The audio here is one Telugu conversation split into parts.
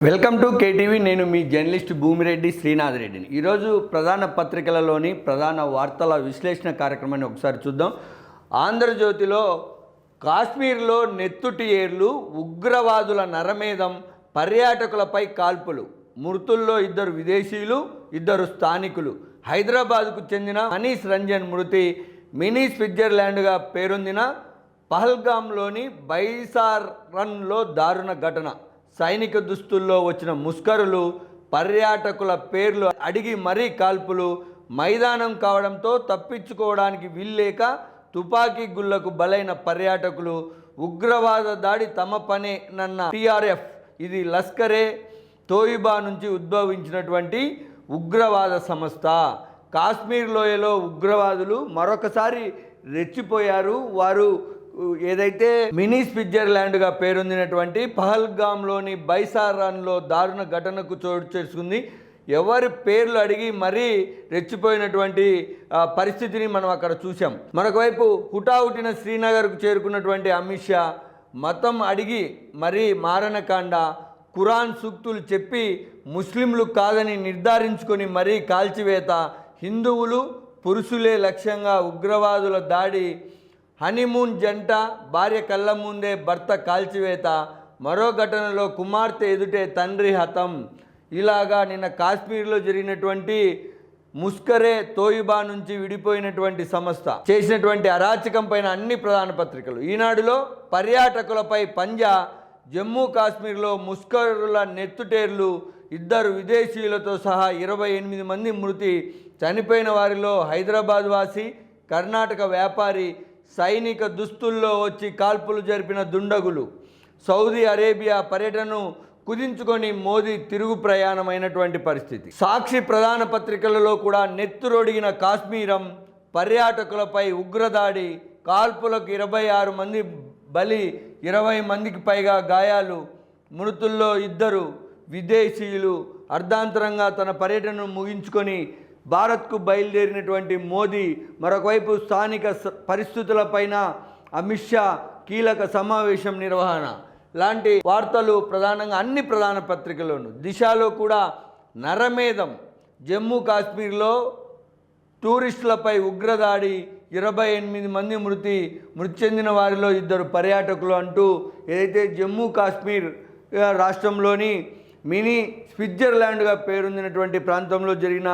Welcome to KTV. నేను మీ జర్నలిస్ట్ భూమిరెడ్డి శ్రీనాథ్ రెడ్డిని ఈరోజు ప్రధాన పత్రికలలోని ప్రధాన వార్తల విశ్లేషణ కార్యక్రమాన్ని ఒకసారి చూద్దాం. ఆంధ్రజ్యోతిలో కాశ్మీర్లో నెత్తుటి ఏర్లు ఉగ్రవాదుల నరమేధం పర్యాటకులపై కాల్పులు. మృతుల్లో ఇద్దరు విదేశీయులు ఇద్దరు స్థానికులు. హైదరాబాద్కు చెందిన మనీష్ రంజన్ మృతి మినీ స్విట్జర్లాండ్గా పేరొందిన పహల్గామ్లోని బైసార్ రన్లో దారుణ ఘటన. సైనిక దుస్తుల్లో వచ్చిన ముస్కరులు పర్యాటకుల పేర్లు అడిగి మరీ కాల్పులు మైదానం కావడంతో తప్పించుకోవడానికి వీల్లేక తుపాకీ గుళ్ళకు బలైన పర్యాటకులు ఉగ్రవాద దాడి తమ పనే నన్న టీఆర్ఎఫ్. ఇది లస్కరే తోయిబా నుంచి ఉద్భవించినటువంటి ఉగ్రవాద సంస్థ. కాశ్మీర్ లోయలో ఉగ్రవాదులు మరొకసారి రెచ్చిపోయారు. వారు ఏదైతే మినీ స్విట్జర్లాండ్గా పేరొందినటువంటి పహల్గామ్లోని బైసారాన్లో దారుణ ఘటనకు చోటు చేసుకుంది. ఎవరి పేర్లు అడిగి మరీ రెచ్చిపోయినటువంటి పరిస్థితిని మనం అక్కడ చూసాం మరొకవైపు హుటాహుటిన శ్రీనగర్కు చేరుకున్నటువంటి అమిత్ షా మతం అడిగి మరీ మారణకాండ ఖురాన్ సూక్తులు చెప్పి ముస్లింలు కాదని నిర్ధారించుకొని మరీ కాల్చివేత హిందువులు పురుషులే లక్ష్యంగా ఉగ్రవాదుల దాడి హనీమూన్ జంట భార్య కళ్ళ ముందే భర్త కాల్చివేత మరో ఘటనలో కుమార్తె ఎదుటే తండ్రి హతం. ఇలాగా నిన్న కాశ్మీర్లో జరిగినటువంటి ముస్కరే తోయిబా నుంచి విడిపోయినటువంటి సంస్థ చేసినటువంటి అరాచకం పైన అన్ని ప్రధాన పత్రికలు. ఈనాడులో పర్యాటకులపై పంజా జమ్మూ కాశ్మీర్లో ముస్కరుల నెత్తుటేర్లు ఇద్దరు విదేశీయులతో సహా ఇరవై ఎనిమిది మంది మృతి చనిపోయిన వారిలో హైదరాబాద్ వాసి కర్ణాటక వ్యాపారి సైనిక దుస్తుల్లో వచ్చి కాల్పులు జరిపిన దుండగులు సౌదీ అరేబియా పర్యటనను కుదించుకొని మోదీ తిరుగు ప్రయాణమైనటువంటి పరిస్థితి. సాక్షి ప్రధాన పత్రికలలో కూడా నెత్తురొడిగిన కాశ్మీరం పర్యాటకులపై ఉగ్రదాడి కాల్పులకు ఇరవై ఆరు మంది బలి ఇరవై మందికి పైగా గాయాలు మృతుల్లో ఇద్దరు విదేశీయులు అర్ధాంతరంగా తన పర్యటనను ముగించుకొని భారత్కు బయలుదేరినటువంటి మోదీ మరొకవైపు స్థానిక పరిస్థితులపైన అమిత్ షా కీలక సమావేశం నిర్వహణ. లాంటి వార్తలు ప్రధానంగా అన్ని ప్రధాన పత్రికల్లోనూ. దిశలో కూడా నరమేధం. జమ్మూ కాశ్మీర్లో టూరిస్టులపై ఉగ్రదాడి ఇరవై ఎనిమిది మంది మృతి మృతి చెందిన వారిలో ఇద్దరు పర్యాటకులు అంటూ ఏదైతే జమ్మూ కాశ్మీర్ రాష్ట్రంలోని మినీ స్విట్జర్లాండ్గా పేరొందినటువంటి ప్రాంతంలో జరిగిన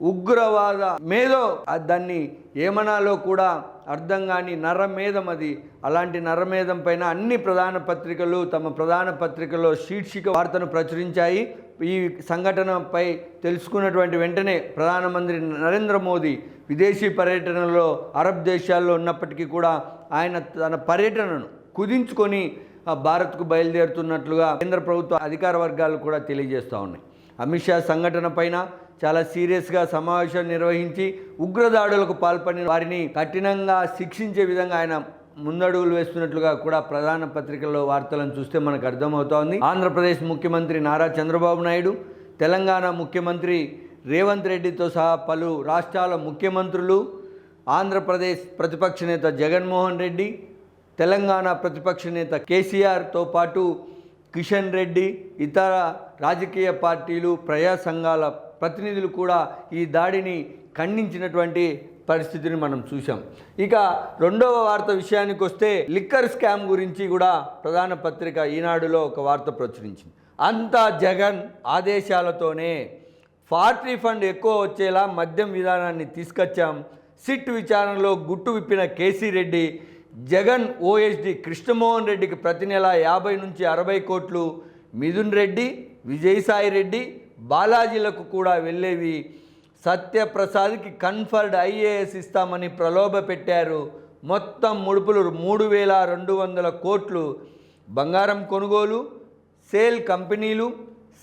ఉగ్రవాద మేధో. దాన్ని ఏమనాలో కూడా అర్థం కాని నరమేధం అది. అలాంటి నరమేధం పైన అన్ని ప్రధాన పత్రికలు తమ ప్రధాన పత్రికలో శీర్షిక వార్తను ప్రచురించాయి. ఈ సంఘటనపై తెలుసుకున్నటువంటి వెంటనే ప్రధానమంత్రి నరేంద్ర మోదీ విదేశీ పర్యటనలో అరబ్ దేశాల్లో ఉన్నప్పటికీ కూడా ఆయన తన పర్యటనను కుదించుకొని ఆ, భారత్కు బయలుదేరుతున్నట్లుగా కేంద్ర ప్రభుత్వ అధికార వర్గాలు కూడా తెలియజేస్తూ ఉన్నాయి. అమిత్ షా సంఘటన పైన చాలా సీరియస్గా సమావేశం నిర్వహించి ఉగ్రదాడులకు పాల్పడిన వారిని కఠినంగా శిక్షించే విధంగా ఆయన ముందడుగులు వేస్తున్నట్లుగా కూడా ప్రధాన పత్రికల్లో వార్తలను చూస్తే మనకు అర్థమవుతోంది. ఆంధ్రప్రదేశ్ ముఖ్యమంత్రి నారా చంద్రబాబు నాయుడు తెలంగాణ ముఖ్యమంత్రి రేవంత్ రెడ్డితో సహా పలు రాష్ట్రాల ముఖ్యమంత్రులు ఆంధ్రప్రదేశ్ ప్రతిపక్ష నేత జగన్మోహన్ రెడ్డి తెలంగాణ ప్రతిపక్ష నేత కేసీఆర్తో పాటు కిషన్ రెడ్డి ఇతర రాజకీయ పార్టీలు ప్రజా సంఘాల ప్రతినిధులు కూడా ఈ దాడిని ఖండించినటువంటి పరిస్థితిని మనం చూసాం ఇక రెండవ వార్త విషయానికి వస్తే లిక్కర్ స్కామ్ గురించి కూడా ప్రధాన పత్రిక ఈనాడులో ఒక వార్త ప్రచురించింది. అంతా జగన్ ఆదేశాలతోనే పార్టీ ఫండ్ ఎక్కువ వచ్చేలా మద్యం విధానాన్ని తీసుకొచ్చాం. సిట్ విచారణలో గుట్టు విప్పిన కేసీ రెడ్డి జగన్ ఓఎస్డి కృష్ణమోహన్ రెడ్డికి ప్రతి నెల యాభై నుంచి అరవై కోట్లు మిథున్ రెడ్డి విజయసాయి రెడ్డి బాలాజీలకు కూడా వెళ్ళేవి సత్యప్రసాద్కి కన్ఫర్డ్ ఐఏఎస్ ఇస్తామని ప్రలోభ పెట్టారు. మొత్తం ముడుపులు మూడు వేల రెండు వందల కోట్లు. బంగారం కొనుగోలు సేల్ కంపెనీలు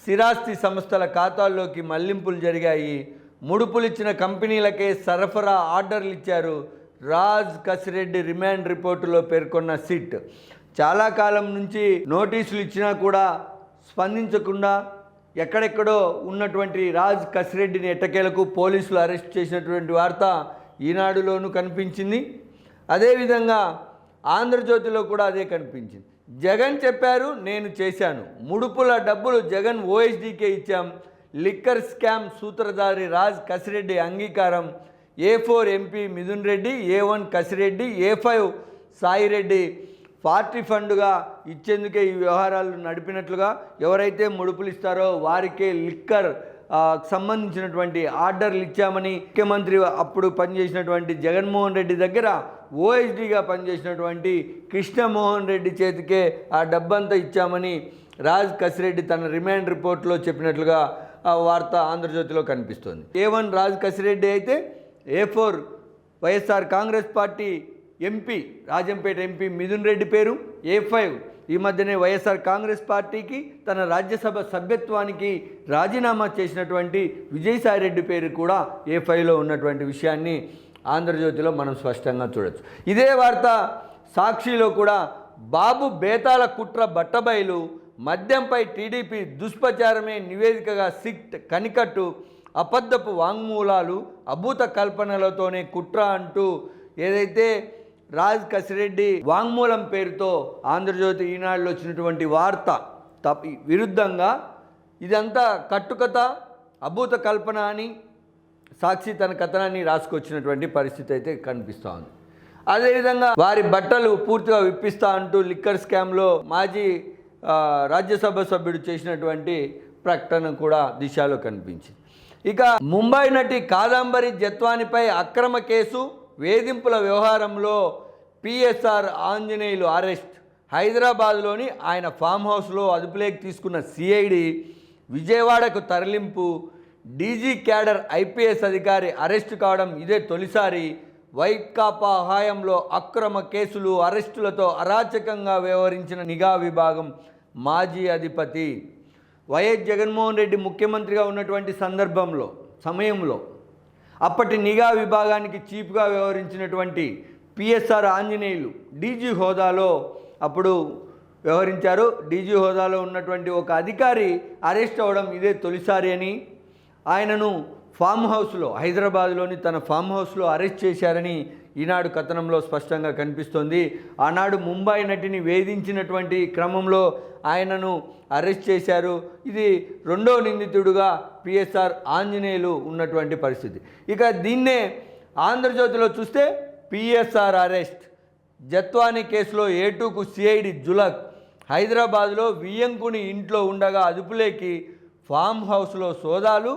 స్థిరాస్తి సంస్థల ఖాతాల్లోకి మళ్ళింపులు జరిగాయి. ముడుపులు ఇచ్చిన కంపెనీలకే సరఫరా ఆర్డర్లు ఇచ్చారు. రాజ్ కసిరెడ్డి రిమాండ్ రిపోర్టులో పేర్కొన్న సిట్. చాలా కాలం నుంచి నోటీసులు ఇచ్చినా కూడా స్పందించకుండా ఎక్కడెక్కడో ఉన్నటువంటి రాజ్ కసిరెడ్డిని ఎట్టకేలకు పోలీసులు అరెస్ట్ చేసినటువంటి వార్త ఈనాడులోనూ కనిపించింది. అదేవిధంగా ఆంధ్రజ్యోతిలో కూడా అదే కనిపించింది. జగన్ చెప్పారు నేను చేశాను. ముడుపుల డబ్బులు జగన్ ఓఎస్డీకే ఇచ్చాం. లిక్కర్ స్కామ్ సూత్రధారి రాజ్ కసిరెడ్డి అంగీకారం. A four MP Mithun Reddy A one Kasireddy A five Saireddy party ఫండ్గా ఇచ్చేందుకే ఈ వ్యవహారాలు నడిపినట్లుగా ఎవరైతే ముడుపులు ఇస్తారో వారికే లిక్కర్ సంబంధించినటువంటి ఆర్డర్లు ఇచ్చామని ముఖ్యమంత్రి అప్పుడు పనిచేసినటువంటి జగన్మోహన్ రెడ్డి దగ్గర ఓఎస్డీగా పనిచేసినటువంటి కృష్ణమోహన్ రెడ్డి చేతికే ఆ డబ్బంతా ఇచ్చామని రాజ్ కసిరెడ్డి తన రిమాండ్ రిపోర్ట్లో చెప్పినట్లుగా ఆ వార్త ఆంధ్రజ్యోతిలో కనిపిస్తుంది. ఏ వన్ రాజ్ కసిరెడ్డి అయితే A four YSR Congress party MP Rajampet MP Mithun Reddy పేరు ఏ ఫైవ్. ఈ మధ్యనే వైఎస్ఆర్ కాంగ్రెస్ పార్టీకి తన రాజ్యసభ సభ్యత్వానికి రాజీనామా చేసినటువంటి విజయసాయి రెడ్డి పేరు కూడా ఏ ఫైవ్లో ఉన్నటువంటి విషయాన్ని ఆంధ్రజ్యోతిలో మనం స్పష్టంగా చూడొచ్చు. ఇదే వార్త సాక్షిలో కూడా బాబు బేతాల కుట్ర బట్టబయలు మద్యంపై టీడీపీ దుష్ప్రచారమే నివేదికగా సిట్ కనికట్టు అబద్ధపు వాంగ్మూలాలు అభూత కల్పనలతోనే కుట్ర అంటూ ఏదైతే రాజ్ కసిరెడ్డి వాంగ్మూలం పేరుతో ఆంధ్రజ్యోతి ఈనాడులో వచ్చినటువంటి వార్త. తప్ విరుద్ధంగా ఇదంతా కట్టుకథ అభూత కల్పన అని సాక్షి తన కథనాన్ని రాసుకొచ్చినటువంటి పరిస్థితి అయితే కనిపిస్తూ ఉంది అదేవిధంగా వారి బట్టలు పూర్తిగా విప్పిస్తా అంటూ లిక్కర్ స్కామ్లో మాజీ రాజ్యసభ సభ్యుడు చేసినటువంటి ప్రకటన కూడా దిశలో కనిపించింది. ఇక ముంబై నటి కాదంబరి జత్వానిపై అక్రమ కేసు వేధింపుల వ్యవహారంలో పిఎస్ఆర్ ఆంజనేయులు అరెస్ట్. హైదరాబాద్లోని ఆయన ఫామ్ హౌస్లో అదుపులోకి తీసుకున్న సిఐడి విజయవాడకు తరలింపు. డీజీ క్యాడర్ ఐపీఎస్ అధికారి అరెస్టు కావడం ఇదే తొలిసారి. వైకాపా హయాంలో అక్రమ కేసులు అరెస్టులతో అరాచకంగా వ్యవహరించిన నిఘా విభాగం మాజీ అధిపతి. వైఎస్ జగన్మోహన్ రెడ్డి ముఖ్యమంత్రిగా ఉన్నటువంటి సందర్భంలో సమయంలో అప్పటి నిఘా విభాగానికి చీఫ్గా వ్యవహరించినటువంటి పిఎస్ఆర్ ఆంజనేయులు డీజీ హోదాలో అప్పుడు వ్యవహరించారు. డీజీ హోదాలో ఉన్నటువంటి ఒక అధికారి అరెస్ట్ అవ్వడం ఇదే తొలిసారి అని ఆయనను ఫామ్ హౌస్లో హైదరాబాద్లోని తన ఫామ్ హౌస్లో అరెస్ట్ చేశారని ఈనాడు కథనంలో స్పష్టంగా కనిపిస్తోంది. ఆనాడు ముంబై నటిని వేధించినటువంటి క్రమంలో ఆయనను అరెస్ట్ చేశారు. ఇది రెండో నిందితుడుగా పిఎస్ఆర్ ఆంజనేయులు ఉన్నటువంటి పరిస్థితి. ఇక దీన్నే ఆంధ్రజ్యోతిలో చూస్తే పిఎస్ఆర్ అరెస్ట్. జత్వాని కేసులో ఏటూకు సిఐడి జులక్. హైదరాబాద్లో వియ్యంకుని ఇంట్లో ఉండగా అదుపులేకి ఫామ్ హౌస్లో సోదాలు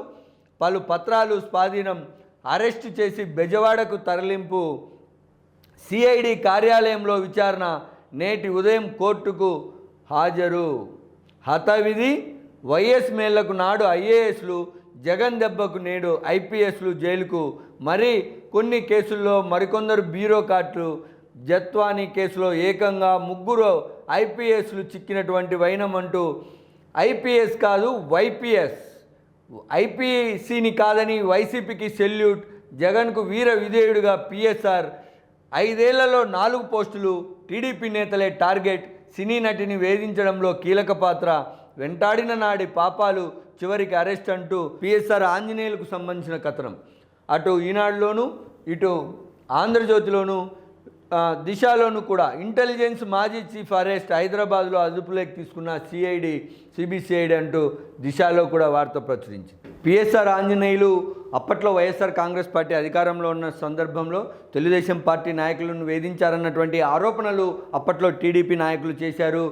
పలు పత్రాలు స్వాధీనం అరెస్టు చేసి బెజవాడకు తరలింపు. సిఐడి కార్యాలయంలో విచారణ. నేటి ఉదయం కోర్టుకు హాజరు. హతవిధి. వైఎస్ మేళ్ళకు నాడు ఐఏఎస్లు. జగన్ దెబ్బకు నేడు ఐపీఎస్లు జైలుకు. మరి కొన్ని కేసుల్లో మరికొందరు బ్యూరోక్రాట్లు జత్వానీ కేసులో ఏకంగా ముగ్గురు ఐపీఎస్లు చిక్కినటువంటి వైనం అంటూ. ఐపీఎస్ కాదు వైపీఎస్. ఐపీసీని కాదని వైసీపీకి సెల్యూట్ జగన్కు వీర విధేయుడిగా పిఎస్ఆర్. ఐదేళ్ళలో నాలుగు పోస్టులు టీడీపీ నేతలే టార్గెట్ సినీ నటిని వేధించడంలో కీలక పాత్ర. వెంటాడిన నాడి పాపాలు చివరికి అరెస్ట్ అంటూ పిఎస్ఆర్ ఆంజనేయులకు సంబంధించిన కథనం. అటు ఈనాడులోను ఇటు ఆంధ్రజ్యోతిలోను దిశలోనూ కూడా ఇంటెలిజెన్స్ మాజీ చీఫ్ అరెస్ట్ హైదరాబాద్లో అదుపులోకి తీసుకున్న సిఐడి సిబిసిఐడి అంటూ దిశలో కూడా వార్త ప్రచురించింది. పిఎస్ఆర్ ఆంజనేయులు అప్పట్లో వైఎస్ఆర్ కాంగ్రెస్ పార్టీ అధికారంలో ఉన్న సందర్భంలో తెలుగుదేశం పార్టీ నాయకులను వేధించారన్నటువంటి ఆరోపణలు అప్పట్లో టీడీపీ నాయకులు చేశారు.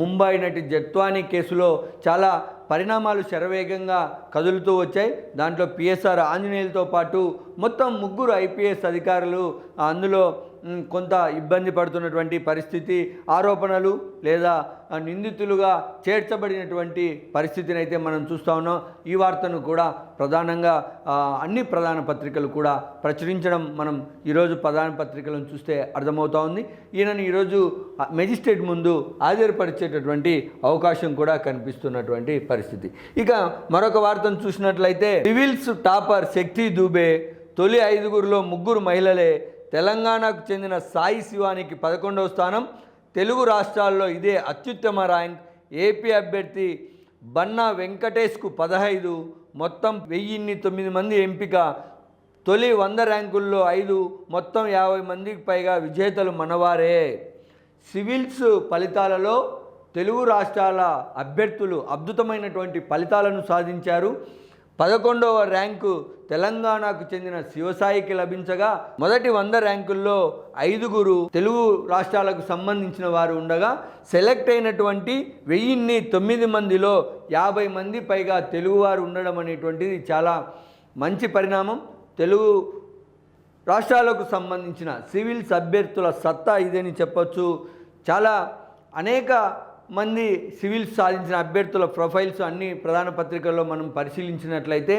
ముంబై నటి జత్వానీ కేసులో చాలా పరిణామాలు శరవేగంగా కదులుతూ వచ్చాయి. దాంట్లో పిఎస్ఆర్ ఆంజనేయులతో పాటు మొత్తం ముగ్గురు ఐపీఎస్ అధికారులు అందులో కొంత ఇబ్బంది పడుతున్నటువంటి పరిస్థితి ఆరోపణలు లేదా నిందితులుగా చేర్చబడినటువంటి పరిస్థితిని అయితే మనం చూస్తూ ఉన్నాం. ఈ వార్తను కూడా ప్రధానంగా అన్ని ప్రధాన పత్రికలు కూడా ప్రచురించడం మనం ఈరోజు ప్రధాన పత్రికలను చూస్తే అర్థమవుతా ఉంది. ఈయనను ఈరోజు మెజిస్ట్రేట్ ముందు హాజరుపరిచేటటువంటి అవకాశం కూడా కనిపిస్తున్నటువంటి పరిస్థితి. ఇక మరొక వార్తను చూసినట్లయితే సివిల్స్ టాపర్ శక్తి దూబే తొలి ఐదుగురిలో ముగ్గురు మహిళలే తెలంగాణకు చెందిన సాయి శివానికి పదకొండవ స్థానం. తెలుగు రాష్ట్రాల్లో ఇదే అత్యుత్తమ ర్యాంక్. ఏపీ అభ్యర్థి బన్నా వెంకటేష్కు పదహైదు. మొత్తం వెయ్యిన్ని తొమ్మిది మంది ఎంపిక. తొలి వంద ర్యాంకుల్లో ఐదు. మొత్తం యాభై మందికి పైగా విజేతలు మనవారే. సివిల్స్ ఫలితాలలో తెలుగు రాష్ట్రాల అభ్యర్థులు అద్భుతమైనటువంటి ఫలితాలను సాధించారు. పదకొండవ ర్యాంకు తెలంగాణకు చెందిన శివసాయికి లభించగా మొదటి వంద ర్యాంకుల్లో ఐదుగురు తెలుగు రాష్ట్రాలకు సంబంధించిన వారు ఉండగా సెలెక్ట్ అయినటువంటి వెయ్యిన్ని తొమ్మిది మందిలో యాభై మంది పైగా తెలుగువారు ఉండడం అనేటువంటిది చాలా మంచి పరిణామం. తెలుగు రాష్ట్రాలకు సంబంధించిన సివిల్స్ అభ్యర్థుల సత్తా ఇదని చెప్పచ్చు. చాలా అనేక మంది సివిల్స్ సాధించిన అభ్యర్థుల ప్రొఫైల్స్ అన్ని ప్రధాన పత్రికల్లో మనం పరిశీలించినట్లయితే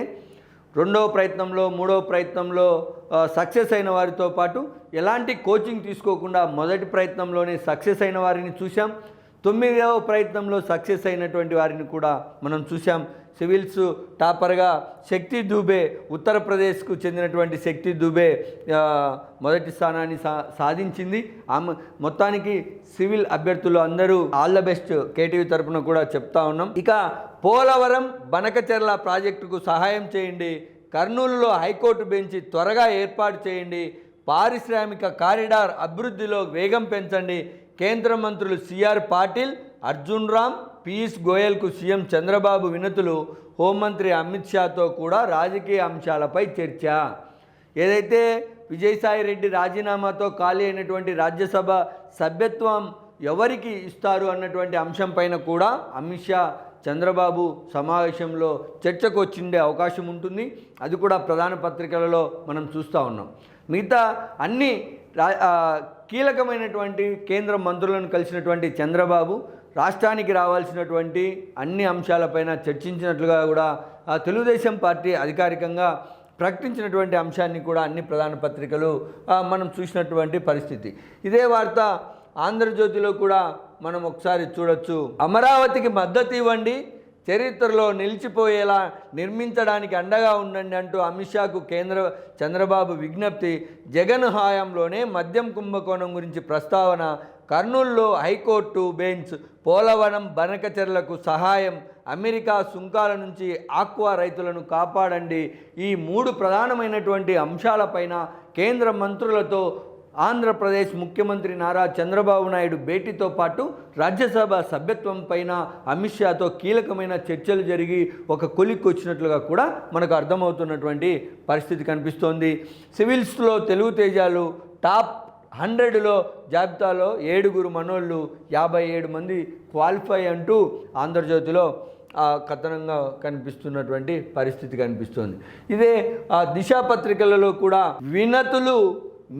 రెండవ ప్రయత్నంలో మూడవ ప్రయత్నంలో సక్సెస్ అయిన వారితో పాటు ఎలాంటి కోచింగ్ తీసుకోకుండా మొదటి ప్రయత్నంలోనే సక్సెస్ అయిన వారిని చూసాం తొమ్మిదవ ప్రయత్నంలో సక్సెస్ అయినటువంటి వారిని కూడా మనం చూసాం సివిల్స్ టాపర్గా శక్తి దూబే ఉత్తరప్రదేశ్కు చెందినటువంటి శక్తి దూబే మొదటి స్థానాన్ని సా సాధించింది. ఆమె మొత్తానికి సివిల్ అభ్యర్థులు అందరూ ఆల్ ద బెస్ట్ కేటీవీ తరపున కూడా చెప్తా ఉన్నాం. ఇక పోలవరం బనకచెర్ల ప్రాజెక్టుకు సహాయం చేయండి. కర్నూలులో హైకోర్టు బెంచి త్వరగా ఏర్పాటు చేయండి. పారిశ్రామిక కారిడార్ అభివృద్ధిలో వేగం పెంచండి. కేంద్ర మంత్రులు సిఆర్ పాటిల్ అర్జున్ రామ్ పీయూష్ గోయల్కు సీఎం చంద్రబాబు వినతులు హోంమంత్రి అమిత్ షాతో కూడా రాజకీయ అంశాలపై చర్చ. ఏదైతే విజయసాయి రెడ్డి రాజీనామాతో ఖాళీ అయినటువంటి రాజ్యసభ సభ్యత్వం ఎవరికి ఇస్తారు అన్నటువంటి అంశం పైన కూడా అమిత్ షా చంద్రబాబు సమావేశంలో చర్చకు వచ్చిండే అవకాశం ఉంటుంది. అది కూడా ప్రధాన పత్రికలలో మనం చూస్తూ ఉన్నాం. మిగతా అన్ని రా కీలకమైనటువంటి కేంద్ర మంత్రులను కలిసినటువంటి చంద్రబాబు రాష్ట్రానికి రావాల్సినటువంటి అన్ని అంశాలపైన చర్చించినట్లుగా కూడా ఆ, తెలుగుదేశం పార్టీ అధికారికంగా ప్రకటించినటువంటి అంశాన్ని కూడా అన్ని ప్రధాన పత్రికలు మనం చూసినటువంటి పరిస్థితి. ఇదే వార్త ఆంధ్రజ్యోతిలో కూడా మనం ఒకసారి చూడొచ్చు. అమరావతికి మద్దతు ఇవ్వండి చరిత్రలో నిలిచిపోయేలా నిర్మించడానికి అండగా ఉండండి అంటూ అమిత్ షాకు కేంద్ర చంద్రబాబు విజ్ఞప్తి. జగన్ హాయంలోనే మద్యం కుంభకోణం గురించి ప్రస్తావన కర్నూల్లో హైకోర్టు బెంచ్ పోలవరం బనకచెర్లకు సహాయం అమెరికా సుంకాల నుంచి ఆక్వా రైతులను కాపాడండి. ఈ మూడు ప్రధానమైనటువంటి అంశాలపైన కేంద్ర మంత్రులతో ఆంధ్రప్రదేశ్ ముఖ్యమంత్రి నారా చంద్రబాబు నాయుడు భేటీతో పాటు రాజ్యసభ సభ్యత్వం పైన అమిత్ షాతో కీలకమైన చర్చలు జరిగి ఒక కొలిక్కి వచ్చినట్లుగా కూడా మనకు అర్థమవుతున్నటువంటి పరిస్థితి కనిపిస్తోంది. సివిల్స్లో తెలుగు తేజాలు టాప్ హండ్రెడ్లో జాబితాలో ఏడుగురు మనోళ్ళు యాభై ఏడు మంది క్వాలిఫై అంటూ ఆంధ్రజ్యోతిలో కథనంగా కనిపిస్తున్నటువంటి పరిస్థితి కనిపిస్తుంది. ఇదే ఆ దిశా పత్రికలలో కూడా వినతులు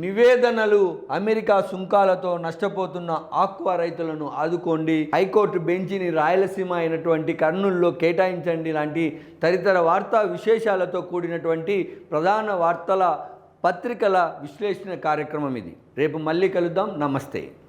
నివేదనలు అమెరికా సుంకాలతో నష్టపోతున్న ఆక్వా రైతులను ఆదుకోండి. హైకోర్టు బెంచిని రాయలసీమ అయినటువంటి కర్నూలులో కేటాయించండి లాంటి తదితర వార్తా విశేషాలతో కూడినటువంటి ప్రధాన వార్తల పత్రికల విశ్లేషణ కార్యక్రమం ఇది. రేపు మళ్ళీ కలుద్దాం. నమస్తే.